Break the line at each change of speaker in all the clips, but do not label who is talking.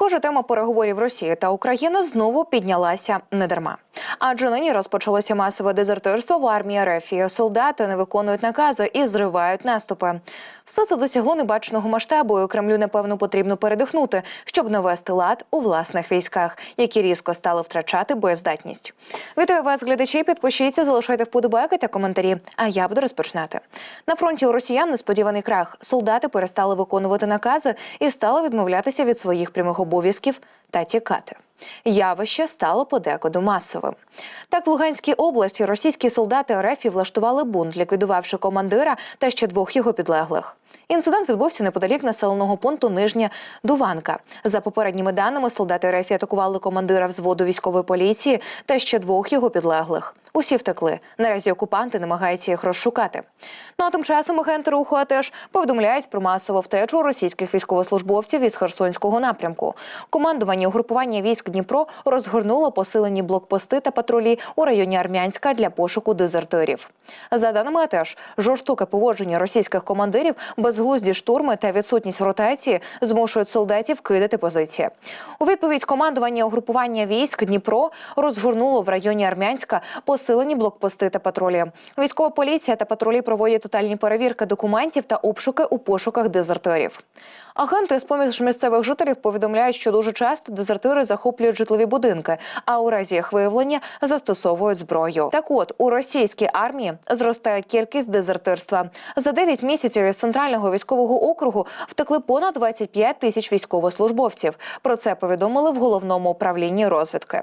Схоже, тема переговорів Росії та України знову піднялася недарма. Адже нині розпочалося масове дезертирство в армії РФ. Солдати не виконують накази і зривають наступи. Все це досягло небаченого масштабу. і Кремлю напевно потрібно передихнути, щоб навести лад у власних військах, які різко стали втрачати боєздатність. Вітаю вас, глядачі. Підпишіться, залишайте вподобайки та коментарі. А я буду розпочинати. На фронті у росіян несподіваний крах. Солдати перестали виконувати накази і стали відмовлятися від своїх прямих обов'язків та тікати. Явище стало подекуди масовим. Так, в Луганській області російські солдати РФ влаштували бунт, ліквідувавши командира та ще двох його підлеглих. Інцидент відбувся неподалік населеного пункту Нижня Дуванка. За попередніми даними, солдати РФ атакували командира взводу військової поліції та ще двох його підлеглих. Усі втекли. Наразі окупанти намагаються їх розшукати. Ну а тим часом агенти руху теж повідомляють про масову втечу російських військовослужбовців із Херсонського напрямку. Командування угрупування військ Дніпро розгорнуло посилені блокпости та патрулі у районі Армянська для пошуку дезертирів. За даними АТЕШ, жорстоке поводження російських командирів, безглузді штурми та відсутність ротації змушують солдатів кидати позиції. У відповідь командування угрупування військ Дніпро розгорнуло в районі Армянська посилені блокпости та патрулі. Військова поліція та патрулі проводять тотальні перевірки документів та обшуки у пошуках дезертирів. Агенти з поміж місцевих жителів повідомляють, що дуже часто дезертири захоплюють житлові будинки, а у разі їх виявлення застосовують зброю. Так от у російській армії зростає кількість дезертирства. За 9 місяців із центрального військового округу втекли понад 25 тисяч військовослужбовців. Про це повідомили в головному управлінні розвідки.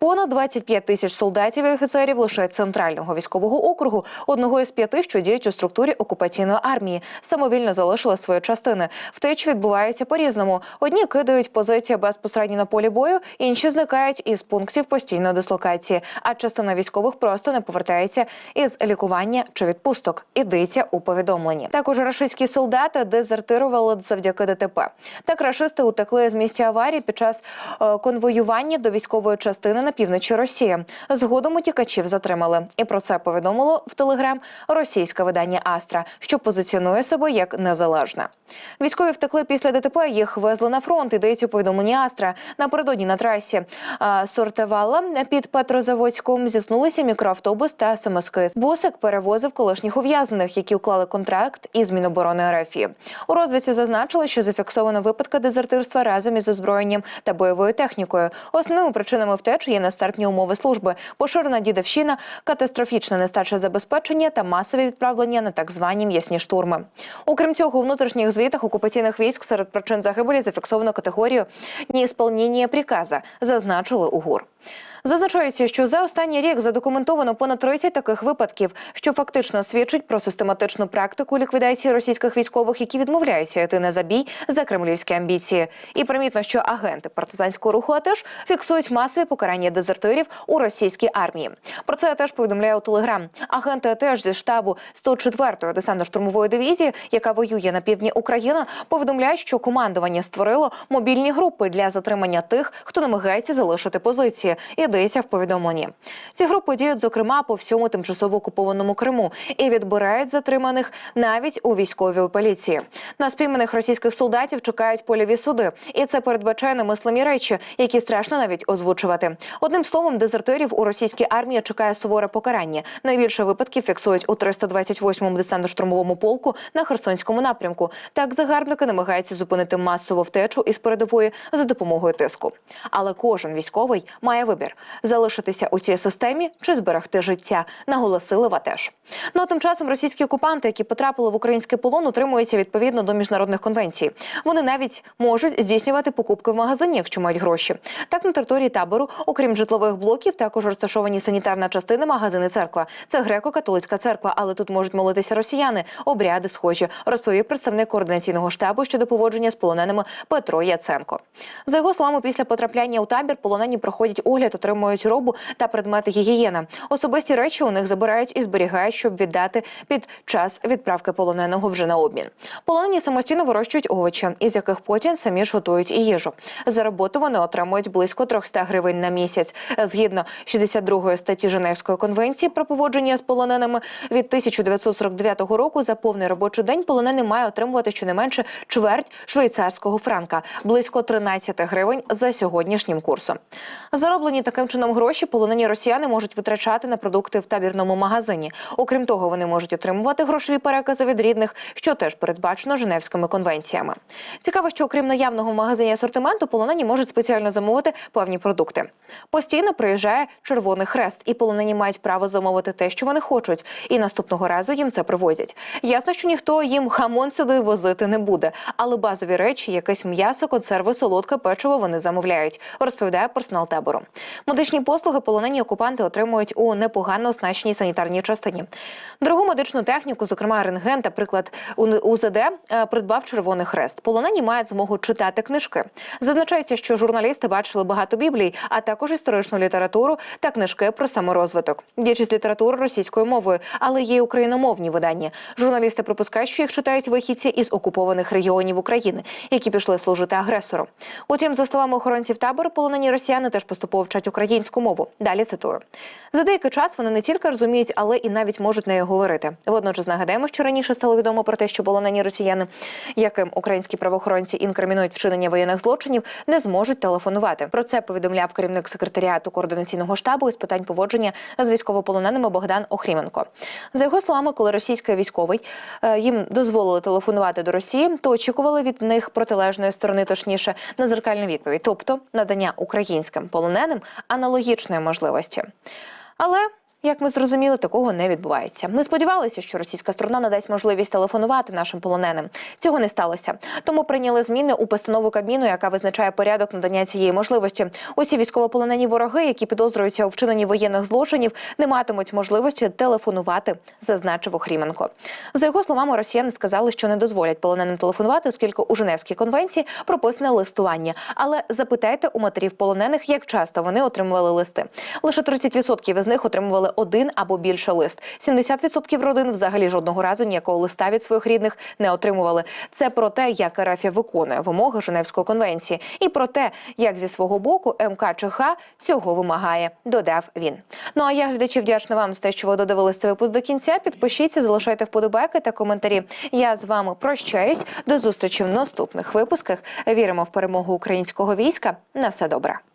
Понад 25 тисяч солдатів і офіцерів лише центрального військового округу, одного із п'яти, що діють у структурі окупаційної армії, самовільно залишили свої частини. Втеч відбувається по-різному. Одні кидають позиції безпосередньо на полі бою, інші зникають із пунктів постійної дислокації. А частина військових просто не повертається із лікування чи відпусток. Ідеться у повідомленні. Також рашистські солдати дезертирували завдяки ДТП. Так рашисти утекли з місця аварії під час е, конвоювання до військової частини на півночі Росії. Згодом утікачів затримали, і про це повідомило в телеграм російське видання Астра, що позиціонує себе як незалежне. Військові втекли після ДТП. Їх везли на фронт. Ідеться у повідомленні Астра. Напередодні на трасі а, Сортевала під Петрозаводськом зіткнулися мікроавтобус та самоскид. Бусик перевозив колишніх ув'язнених, які уклали контракт із Міноборони РФ. У розвідці зазначили, що зафіксовано випадки дезертирства разом із озброєнням та бойовою технікою. Основними причинами втечі є нестерпні умови служби, поширена дідовщина, катастрофічна нестача забезпечення та масові відправлення на так звані м'ясні штурми. Окрім цього, у внутрішніх звітах окупаційних військ серед причин загибелі зафіксовано категорію «неісполнення приказа, зазначили у ГУР. Зазначається, що за останній рік задокументовано понад 30 таких випадків, що фактично свідчить про систематичну практику ліквідації російських військових, які відмовляються йти на забій за кремлівські амбіції. І примітно, що агенти партизанського руху АТЕШ фіксують масові покарання дезертирів у російській армії. Про це теж повідомляє у Телеграм. Агенти АТЕШ зі штабу 104-ї десантно-штурмової дивізії, яка воює на півдні України, повідомляють, що командування створило мобільні групи для затримання тих, хто намагається залишити позиції. Йдеться в повідомленні. Ці групи діють зокрема по всьому тимчасово окупованому Криму і відбирають затриманих навіть у військовій поліції. На спійманих російських солдатів чекають польові суди, і це передбачає немислимі речі, які страшно навіть озвучувати. Одним словом, дезертирів у російській армії чекає суворе покарання. Найбільше випадків фіксують у 328-му десантно-штурмовому полку на Херсонському напрямку. Так загарбники намагаються зупинити масову втечу із передової за допомогою тиску. Але кожен військовий має вибір залишитися у цій системі чи зберегти життя, наголосили ВАТЕШ. Ну а тим часом російські окупанти, які потрапили в український полон, утримуються відповідно до міжнародних конвенцій. Вони навіть можуть здійснювати покупки в магазині, якщо мають гроші. Так на території табору, окрім житлових блоків, також розташовані санітарна частина, магазини, церква. Це греко-католицька церква, але тут можуть молитися росіяни. Обряди схожі, розповів представник координаційного штабу щодо поводження з полоненими Петро Яценко. За його словами, після потрапляння у табір полонені проходять огляд отримують робу та предмети гігієни. Особисті речі у них забирають і зберігають, щоб віддати під час відправки полоненого вже на обмін. Полонені самостійно вирощують овочі, із яких потім самі ж готують і їжу. За роботу вони отримують близько 300 гривень на місяць. Згідно 62 статті Женевської конвенції про поводження з полоненими від 1949 року за повний робочий день полонений має отримувати щонайменше чверть швейцарського франка, близько 13 гривень за сьогоднішнім курсом. Зароблені таким чином гроші полонені росіяни можуть витрачати на продукти в табірному магазині. Окрім того, вони можуть отримувати грошові перекази від рідних, що теж передбачено Женевськими конвенціями. Цікаво, що окрім наявного в магазині асортименту, полонені можуть спеціально замовити певні продукти. Постійно приїжджає Червоний Хрест, і полонені мають право замовити те, що вони хочуть, і наступного разу їм це привозять. Ясно, що ніхто їм хамон сюди возити не буде, але базові речі, якесь м'ясо, консерви, солодке печиво вони замовляють, розповідає персонал табору. Медичні послуги полонені окупанти отримують у непогано оснащеній санітарній частині. Дорогу медичну техніку, зокрема рентген та приклад УЗД, е, придбав Червоний Хрест. Полонені мають змогу читати книжки. Зазначається, що журналісти бачили багато біблій, а також історичну літературу та книжки про саморозвиток. Більшість літератури російською мовою, але є й україномовні видання. Журналісти припускають, що їх читають вихідці із окупованих регіонів України, які пішли служити агресору. Утім, за словами охоронців табору, полонені росіяни теж поступово вчать українську мову. Далі цитую. За деякий час вони не тільки розуміють, але і навіть можуть нею говорити. Водночас нагадаємо, що раніше стало відомо про те, що полонені росіяни, яким українські правоохоронці інкримінують вчинення воєнних злочинів, не зможуть телефонувати. Про це повідомляв керівник секретаріату координаційного штабу із питань поводження з військовополоненими Богдан Охріменко. За його словами, коли російський військовий е, їм дозволили телефонувати до Росії, то очікували від них протилежної сторони, точніше, на зеркальну відповідь, тобто надання українським полоненим аналогічної можливості. Але як ми зрозуміли, такого не відбувається. Ми сподівалися, що російська сторона надасть можливість телефонувати нашим полоненим. Цього не сталося. Тому прийняли зміни у постанову Кабміну, яка визначає порядок надання цієї можливості. Усі військовополонені вороги, які підозрюються у вчиненні воєнних злочинів, не матимуть можливості телефонувати, зазначив Охріменко. За його словами, росіяни сказали, що не дозволять полоненим телефонувати, оскільки у Женевській конвенції прописане листування. Але запитайте у матерів полонених, як часто вони отримували листи. Лише 30% із них отримували один або більше лист. 70% родин взагалі жодного разу ніякого листа від своїх рідних не отримували. Це про те, як РФ виконує вимоги Женевської конвенції, і про те, як зі свого боку МКЧХ цього вимагає. Додав він. Ну а я глядачі вдячна вам за те, що ви додивилися цей випуск до кінця. Підпишіться, залишайте вподобайки та коментарі. Я з вами прощаюсь. До зустрічі в наступних випусках. Віримо в перемогу українського війська. На все добре.